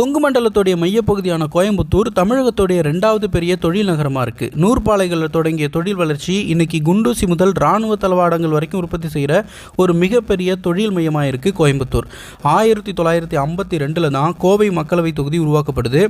கொங்கு மண்டலத்துடைய மையப்பகுதியான கோயம்புத்தூர் தமிழகத்துடைய ரெண்டாவது பெரிய தொழில் நகரமாக இருக்குது நூற்பாலைகளில் தொடங்கிய தொழில் வளர்ச்சி இன்னைக்கு குண்டூசி முதல் இராணுவ தளவாடங்கள் வரைக்கும் உற்பத்தி செய்கிற ஒரு மிகப்பெரிய தொழில் மையமாக இருக்குது கோயம்புத்தூர். ஆயிரத்தி தொள்ளாயிரத்தி ஐம்பத்தி ரெண்டில் தான் கோவை மக்களவை தொகுதி உருவாக்கப்படுது.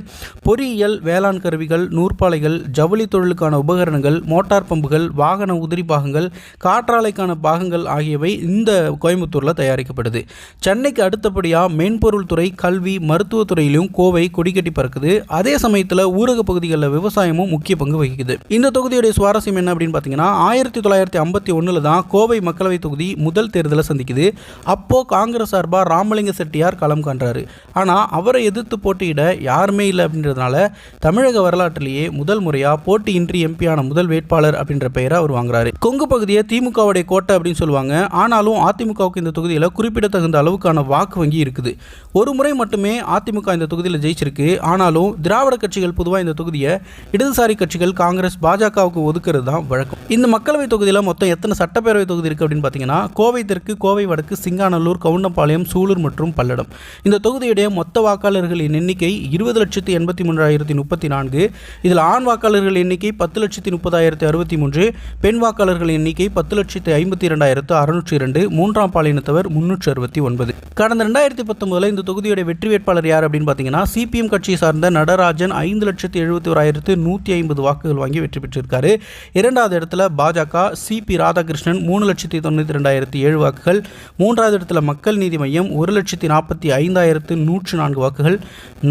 பொறியியல் வேளாண் கருவிகள் நூற்பாலைகள் ஜவுளி தொழிலுக்கான உபகரணங்கள் மோட்டார் பம்புகள் வாகன உதிரி பாகங்கள் காற்றாலைக்கான பாகங்கள் ஆகியவை இந்த கோயம்புத்தூரில் தயாரிக்கப்படுது. சென்னைக்கு அடுத்தபடியாக மென்பொருள் துறை கல்வி மருத்துவத்துறையிலும் கோவை கொடிக்கட்டி பறக்குது. அதே சமயத்தில் ஊரக பகுதிகளில் விவசாயமும் முக்கிய பங்கு வகிக்குது. இந்த தொகுதியுடைய சுவாரஸ்யம் என்ன அப்படின்னு பார்த்தீங்கன்னா ஆயிரத்தி தொள்ளாயிரத்தி ஐம்பத்தி ஒன்றில் தான் கோவை மக்களவை தொகுதி முதல் தேர்தலை சந்திக்குது. அப்போது காங்கிரஸ் சார்பாக ராமலிங்க செட்டியார் களம் காண்றாரு. ஆனால் அவரை எதிர்த்து போட்டியிட யாருமே இல்லை அப்படின்றதுனால தமிழக வரலாற்றிலேயே முதல் முறையாக போட்டியின்றி எம்பியான முதல் வேட்பாளர் அப்படின்ற பெயரை அவர் வாங்குறாரு. கொங்கு பகுதியை திமுகவுடைய கோட்டை அப்படின்னு சொல்லுவாங்க. ஆனாலும் அதிமுகவுக்கு இந்த தொகுதியில் குறிப்பிடத்தகுந்த அளவுக்கான வாக்கு வங்கி இருக்குது. ஒரு முறை மட்டுமே அதிமுக இந்த தொகுதியில் ஜெயிச்சிருக்கு. ஆனாலும் திராவிட கட்சிகள் பொதுவாக இந்த தொகுதியை இடதுசாரி கட்சிகள் காங்கிரஸ் பாஜகவுக்கு ஒதுக்குறது தான் வழக்கம். இந்த மக்களவை தொகுதியில் மொத்தம் எத்தனை சட்டப்பேரவை தொகுதி இருக்குது அப்படின்னு பார்த்தீங்கன்னா கோவை தெற்கு கோவை வடக்கு சிங்காநல்லூர் கவுண்டம்பாளையம் சூலூர் மற்றும் பல்லடம். இந்த தொகுதியுடைய மொத்த வாக்காளர்களின் எண்ணிக்கை இருபது லட்சத்து எண்பத்தி மூன்றாயிரத்தி முப்பத்தி நான்கு இதில் ஆண் வாக்காளர்கள் எண்ணிக்கை பத்து லட்சத்தி முப்பதாயிரத்தி அறுபத்தி மூன்று பெண் வாக்காளர்கள் எண்ணிக்கை பத்து லட்சத்தி ஐம்பத்தி இரண்டாயிரத்து அறுநூற்றி இரண்டு மூன்றாம் பாலினத்தவர் முன்னூற்றி அறுபத்தி ஒன்பது. கடந்த ரெண்டாயிரத்தி பத்தொன்பதில் இந்த தொகுதியுடைய வெற்றி வேட்பாளர் யார் அப்படின்னு பார்த்தீங்கன்னா பார்த்தீங்கன்னா சிபிஎம் கட்சியை சார்ந்த நடராஜன் ஐந்து லட்சத்தி எழுபத்தி ஓராயிரத்து நூற்றி ஐம்பது வாக்குகள் வாங்கி வெற்றி பெற்றிருக்காரு. இரண்டாவது இடத்துல பாஜக சிபி ராதாகிருஷ்ணன் மூணு லட்சத்தி தொண்ணூற்றி ரெண்டாயிரத்தி ஏழு வாக்குகள். மூன்றாவது இடத்துல மக்கள் நீதி மையம் ஒரு லட்சத்தி நாற்பத்தி ஐந்தாயிரத்து நூற்று நான்கு வாக்குகள்.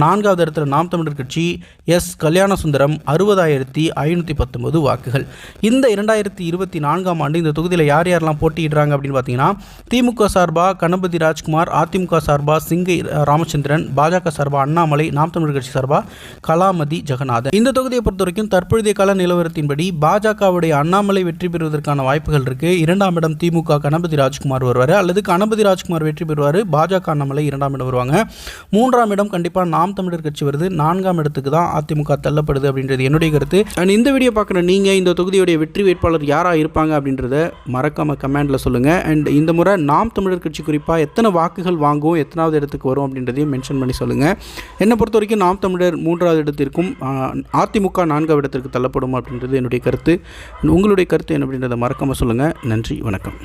நான்காவது இடத்துல நாம் தமிழர் கட்சி எஸ் கல்யாண சுந்தரம் அறுபதாயிரத்தி ஐநூற்றி பத்தொன்பது வாக்குகள். இந்த இரண்டாயிரத்தி இருபத்தி நான்காம் ஆண்டு இந்த தொகுதியில் யார் யாரெல்லாம் போட்டியிடுறாங்க அப்படின்னு பார்த்தீங்கன்னா திமுக சார்பாக கணபதி ராஜ்குமார் அதிமுக சார்பாக சிங்கை ராமச்சந்திரன் பாஜக சார்பாக அண்ணாமலை நாம் தமிழர் கட்சி சார்பாக கலாமதி ஜெகநாதன். இந்த தொகுதியை பொறுத்த வரைக்கும் தற்பொழுதைய கால நிலவரத்தின்படி பாஜகவுடைய அண்ணாமலை வெற்றி பெறுவதற்கான வாய்ப்புகள் இருக்கு. இரண்டாம் இடம் திமுக கணபதி ராஜ்குமார் வருவார். அல்லது கணபதி ராஜ்குமார் வெற்றி பெறுவார் பாஜக அண்ணாமலை இரண்டாம் இடம் வருவாங்க. மூன்றாம் இடம் கண்டிப்பாக நாம் தமிழர் கட்சி வருது. நான்காம் இடத்துக்கு தான் அதிமுக தள்ளப்படுது அப்படின்றது என்னுடைய கருத்து. அண்ட் இந்த வீடியோ பார்க்குற நீங்கள் இந்த தொகுதியுடைய வெற்றி வேட்பாளர் யாராக இருப்பாங்க அப்படின்றத மறக்காம கமெண்டில் சொல்லுங்கள் அண்ட் இந்த முறை நாம் தமிழர் கட்சி குறிப்பாக எத்தனை வாக்குகள் வாங்கும் எத்தனாவது இடத்துக்கு வரும் அப்படின்றதையும் மென்ஷன் பண்ணி சொல்லுங்கள் என்னை பொறுத்த வரைக்கும் நாம் தமிழர் மூன்றாவது இடத்திற்கும் அதிமுக நான்காவது இடத்திற்கு தள்ளப்படும் அப்படின்றது என்னுடைய கருத்து. உங்களுடைய கருத்து என்ன அப்படின்றத மறக்காமல் சொல்லுங்கள் நன்றி வணக்கம்.